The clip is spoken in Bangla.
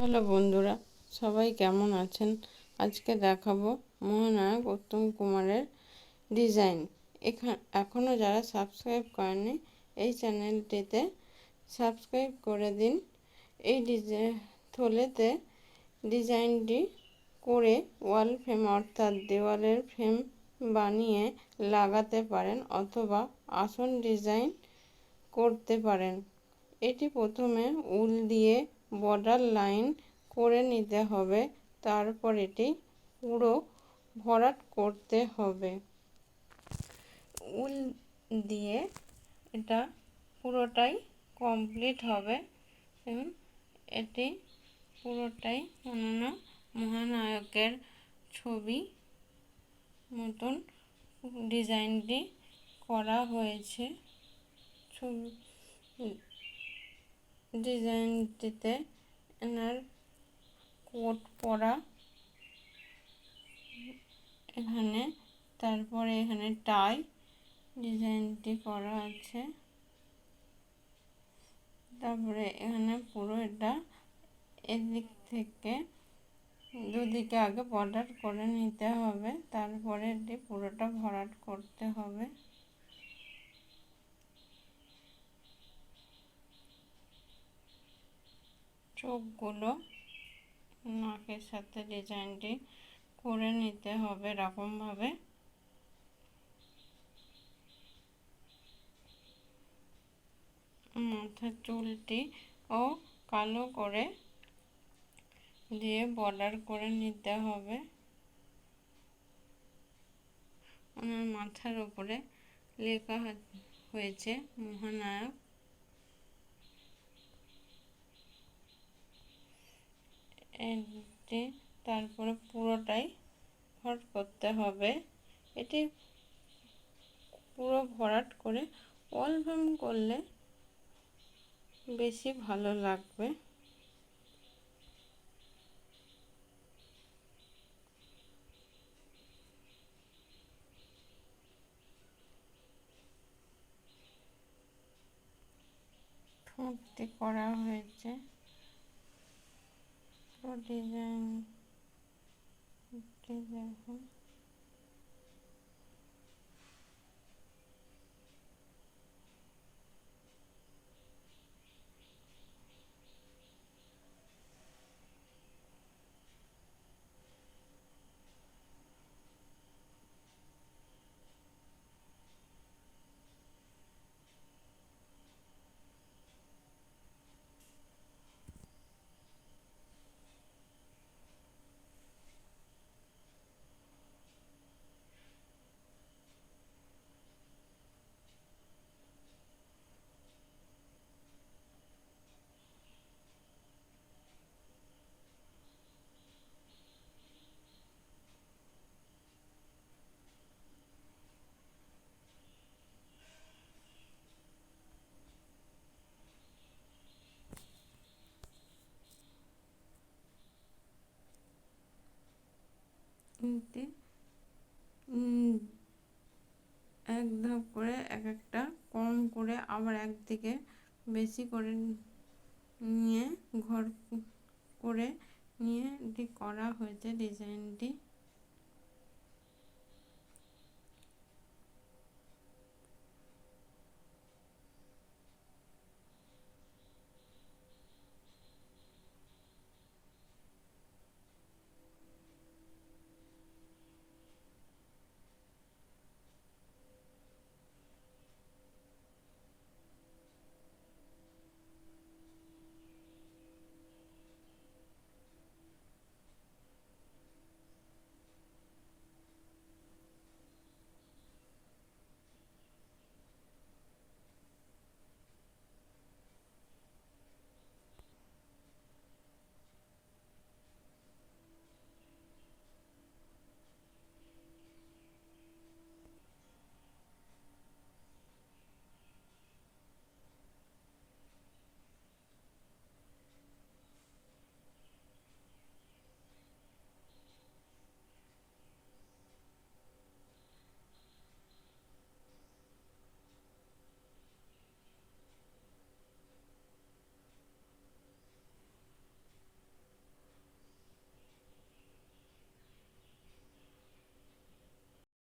হ্যালো বন্ধুরা, সবাই কেমন আছেন? আজকে দেখাবো মহানায়ক উত্তম কুমারের ডিজাইন। এখান এখনও যারা সাবস্ক্রাইব করেনি এই চ্যানেলটিতে সাবস্ক্রাইব করে দিন। এই ডিজাইন থলেতে ডিজাইনটি করে ওয়াল ফ্রেম, অর্থাৎ দেওয়ালের ফ্রেম বানিয়ে লাগাতে পারেন অথবা আসন ডিজাইন করতে পারেন। এটি প্রথমে উল দিয়ে বর্ডার লাইন করে নিতে হবে। তারপর এটি পুরো ভরাট করতে হবে। উল দিয়ে এটা পুরোটাই কমপ্লিট হবে। এটি পুরোটাই অনন্য মহানায়কের ছবি মতন ডিজাইনটি করা হয়েছে। ছবি ডিজাইনটিতে এনার কোট পরা। এখানে, তারপরে এখানে টাই ডিজাইনটি করা আছে। তারপরে এখানে পুরো এটা এদিক থেকে দুদিকে আগে বর্ডার করে নিতে হবে, তারপরে এটি পুরোটা ভরাট করতে হবে। চোখগুলো নাকের সাথে ডিজাইনটি করে নিতে হবে এরকমভাবে। মাথার চুলটি ও কালো করে দিয়ে বর্ডার করে নিতে হবে। ওনার মাথার উপরে লেখা হয়েছে, মহানায়ক। এটি তারপরে পুরোটাই ভরাট করতে হবে। এটি পুরো ভরাট করে অল্পম করলে বেশি ভালো লাগবে। ঠোঁটটি করা হয়েছে। ডিজাইন দেখুন নিতে এক ধাপ করে এক একটা কম করে আবার একদিকে বেশি করে নিয়ে ঘর করে নিয়ে এটি করা হয়েছে ডিজাইনটি